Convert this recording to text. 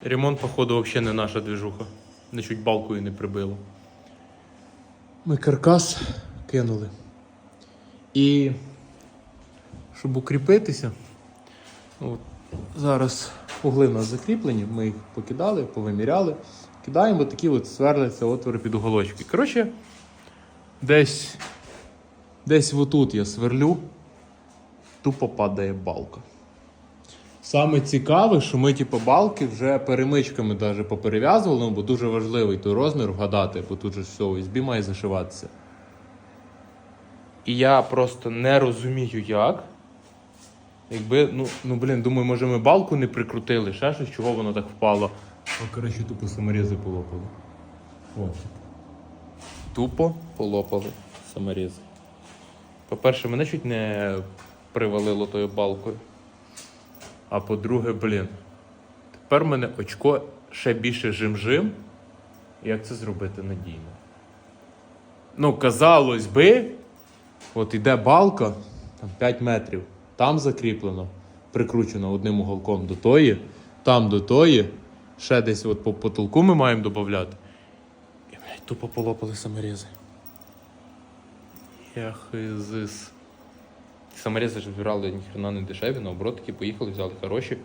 Ремонт, походу, взагалі не наша движуха. Не чуть балкою не прибило. Ми каркас кинули. І щоб укріпитися, от, зараз угли в нас закріплені, ми їх покидали, повиміряли. Кидаємо такі от сверлиться отвори під уголочки. Коротше, десь, десь отут я сверлю, тупо падає балка. Саме цікаве, що ми типу, балки вже перемичками даже поперев'язували, ну, бо дуже важливий той розмір вгадати, бо тут же все USB має зашиватися. І я просто не розумію, як. Якби, ну, ну блін, думаю, може ми балку не прикрутили, ще щось, чого воно так впало. О, коротше, тупо саморізи полопали. О. Тупо полопали саморізи. По-перше, мене чуть не привалило тою балкою. А по-друге, блін, тепер в мене очко ще більше жим-жим. Як це зробити надійно? Ну, казалось би, от іде балка, там 5 метрів, там закріплено, прикручено одним уголком до тої, там до тої, ще десь от по потолку ми маємо додати. І, блядь, тупо полопали саморізи. Яхизис. Саморізи ж збирали ніхрена не дешеві, наоборот, такі поїхали, взяли хороші.